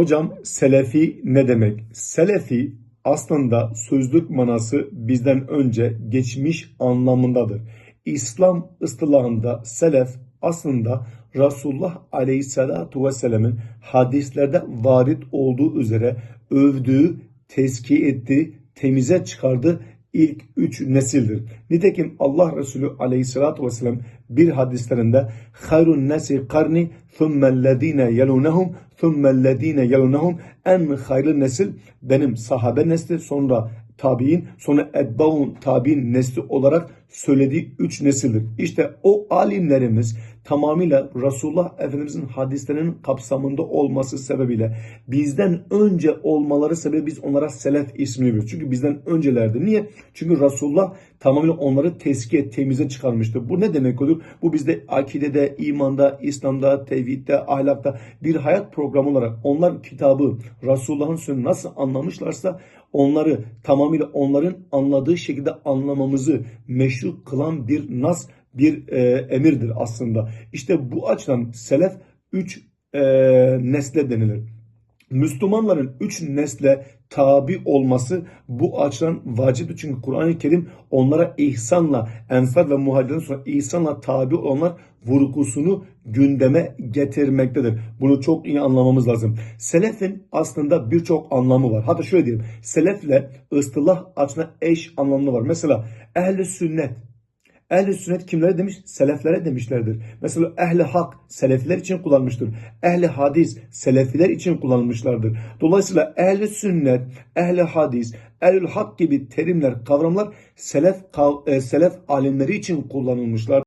Hocam selefi ne demek? Selefi aslında sözlük manası bizden önce geçmiş anlamındadır. İslam ıstılahında selef aslında Resulullah Aleyhisselatu Vesselam'ın hadislerde varit olduğu üzere övdüğü, tezkiye ettiği, temize çıkardığı ilk üç nesildir. Nitekim Allah Resulü Aleyhisselatü Vesselam bir hadislerinde hayrun nesi karni thummellezine yelunehum thummellezine yelunehum en hayırlı nesil benim sahabe nesli sonra tabi'in sonra etbaun tabi'in nesli olarak söylediği üç nesildir. İşte o alimlerimiz tamamıyla Resulullah Efendimizin hadislerinin kapsamında olması sebebiyle bizden önce olmaları sebebi biz onlara selef ismini veriyoruz. Çünkü bizden öncelerdi. Niye? Çünkü Resulullah tamamıyla onları teskiye, temize çıkarmıştı. Bu ne demek olur? Bu bizde akidede, imanda, İslam'da, tevhidde, ahlakta bir hayat programı olarak onlar kitabı, Resulullah'ın sözünü nasıl anlamışlarsa onları tamamıyla onların anladığı şekilde anlamamızı meşru kılan bir nas, bir e, emirdir aslında. İşte bu açıdan selef üç e, nesle denilir. Müslümanların üç nesle tabi olması bu açıdan vaciptir. Çünkü Kur'an-ı Kerim onlara ihsanla, ensar ve muhacirden sonra ihsanla tabi olanlar vurgusunu gündeme getirmektedir. Bunu çok iyi anlamamız lazım. Selefin aslında birçok anlamı var. Hatta şöyle diyelim. Selefle ıstılah açısından eş anlamlı var. Mesela ehli sünnet, Ehli sünnet kimlere demiş? Seleflere demişlerdir. Mesela ehli hak selefiler için kullanmıştır. Ehli hadis selefiler için kullanılmışlardır. Dolayısıyla ehli sünnet, ehli hadis, ehlül hak gibi terimler, kavramlar selef e, selef alimleri için kullanılmışlar.